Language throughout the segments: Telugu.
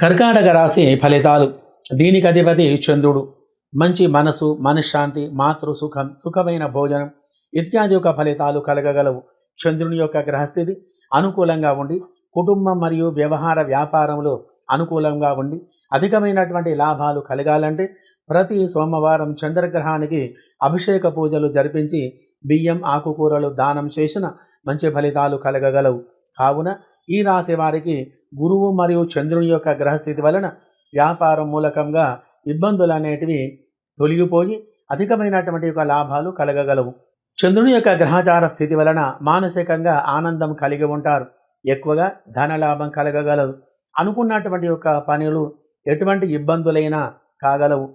కర్కాటక రాశి ఫలితాలు. దీనికి అధిపతి చంద్రుడు. మంచి మనసు మనశ్శాంతి మాతృ సుఖం సుఖమైన భోజనం ఇత్యాది యొక్క ఫలితాలు కలగగలవు. చంద్రుని యొక్క గ్రహస్థితి అనుకూలంగా ఉండి కుటుంబం మరియు వ్యవహార వ్యాపారంలో అనుకూలంగా ఉండి అధికమైనటువంటి లాభాలు కలగాలంటే ప్రతి సోమవారం చంద్రగ్రహానికి అభిషేక పూజలు జరిపించి బియ్యం ఆకుకూరలు దానం చేసిన మంచి ఫలితాలు కలగగలవు. కావున ఈ రాశి వారికి గురువు మరియు చంద్రుని యొక్క గ్రహస్థితి వలన వ్యాపారం మూలకంగా ఇబ్బందులు అనేటివి తొలగిపోయి అధికమైనటువంటి యొక్క లాభాలు కలగగలవు. చంద్రుని యొక్క గ్రహచార స్థితి వలన మానసికంగా ఆనందం కలిగి ఉంటారు. ఎక్కువగా ధన లాభం కలగగలదు. అనుకున్నటువంటి యొక్క పనులు ఎటువంటి ఇబ్బందులైనా కాగలవు.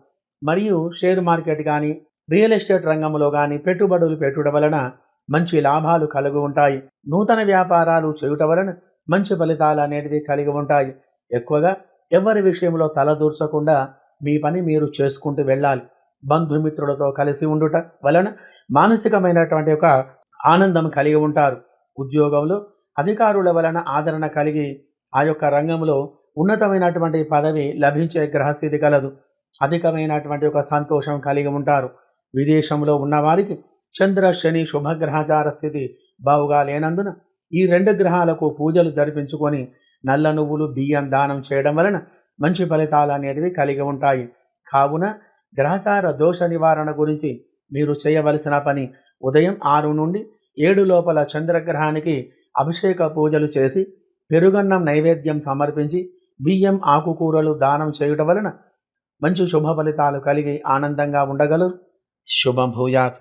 మరియు షేర్ మార్కెట్ కానీ రియల్ ఎస్టేట్ రంగంలో కానీ పెట్టుబడులు పెట్టుట వలన మంచి లాభాలు కలిగి ఉంటాయి. నూతన వ్యాపారాలు చేయుట వలన మంచి ఫలితాలు అనేటివి కలిగి ఉంటాయి. ఎక్కువగా ఎవరి విషయంలో తలదూర్చకుండా మీ పని మీరు చేసుకుంటూ వెళ్ళాలి. బంధుమిత్రులతో కలిసి ఉండుట వలన మానసికమైనటువంటి ఒక ఆనందం కలిగి ఉంటారు. ఉద్యోగంలో అధికారుల వలన ఆదరణ కలిగి ఆ యొక్క రంగంలో ఉన్నతమైనటువంటి పదవి లభించే గ్రహస్థితి కలదు. అధికమైనటువంటి ఒక సంతోషం కలిగి ఉంటారు. విదేశంలో ఉన్నవారికి చంద్ర శని శుభగ్రహచార స్థితి బావుగా లేనందున ఈ రెండు గ్రహాలకు పూజలు జరిపించుకొని నల్ల నువ్వులు బియ్యం దానం చేయడం వలన మంచి ఫలితాలు అనేటివి కలిగి ఉంటాయి. కావున గ్రహచార దోష నివారణ గురించి మీరు చేయవలసిన పని ఉదయం ఆరు నుండి ఏడు లోపల చంద్రగ్రహానికి అభిషేక పూజలు చేసి పెరుగన్నం నైవేద్యం సమర్పించి బియ్యం ఆకుకూరలు దానం చేయుట వలన మంచి శుభ ఫలితాలు కలిగి ఆనందంగా ఉండగలరు. శుభం భూయాత్.